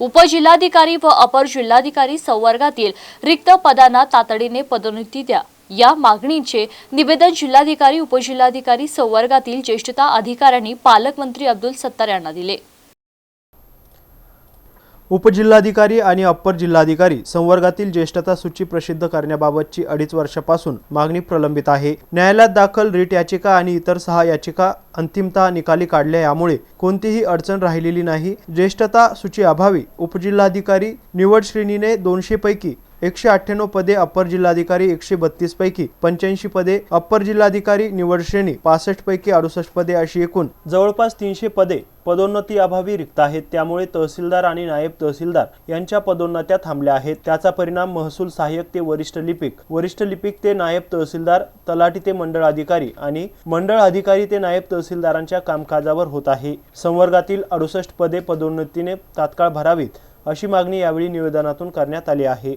उपजिल्हाधिकारी व अपर जिल्हाधिकारी संवर्गातील रिक्त पदांना तातडीने पदोन्नती द्या. या मागणीचे निवेदन जिल्हाधिकारी उपजिल्हाधिकारी संवर्गातील ज्येष्ठता अधिकाऱ्यांनी पालकमंत्री अब्दुल सत्तार यांना दिले. उपजिल्हाधिकारी आणि अप्पर जिल्हाधिकारी संवर्गातील ज्येष्ठता सूची प्रसिद्ध करण्याबाबतची अडीच वर्षापासून मागणी प्रलंबित आहे. न्यायालयात दाखल रिट याचिका आणि इतर सहा याचिका अंतिमतः निकाली काढल्या यामुळे कोणतीही अडचण राहिलेली नाही. ज्येष्ठता सूची अभावी उपजिल्हाधिकारी निवड श्रेणीने दोनशे पैकी एकशे अठ्ठ्याण्णव पदे अप्पर जिल्हाधिकारी एकशे बत्तीस पैकी पंच्याऐंशी पदे अप्पर जिल्हाधिकारी निवड श्रेणी पासष्ट पैकी अडुसष्ट पदे अशी एकूण. जवळपास तीनशे पदे पदोन्नती अभावी रिक्त आहेत. त्यामुळे तहसीलदार आणि नायब तहसीलदार यांच्या पदोन्नत्या थांबल्या आहेत. त्याचा परिणाम महसूल सहाय्यक ते वरिष्ठ लिपिक वरिष्ठ लिपिक ते नायब तहसीलदार तलाठी ते मंडळ अधिकारी आणि मंडळ अधिकारी ते नायब तहसीलदारांच्या कामकाजावर होत आहे. संवर्गातील अडुसष्ट पदे पदोन्नतीने तात्काळ भरावीत अशी मागणी यावेळी निवेदनातून करण्यात आली आहे.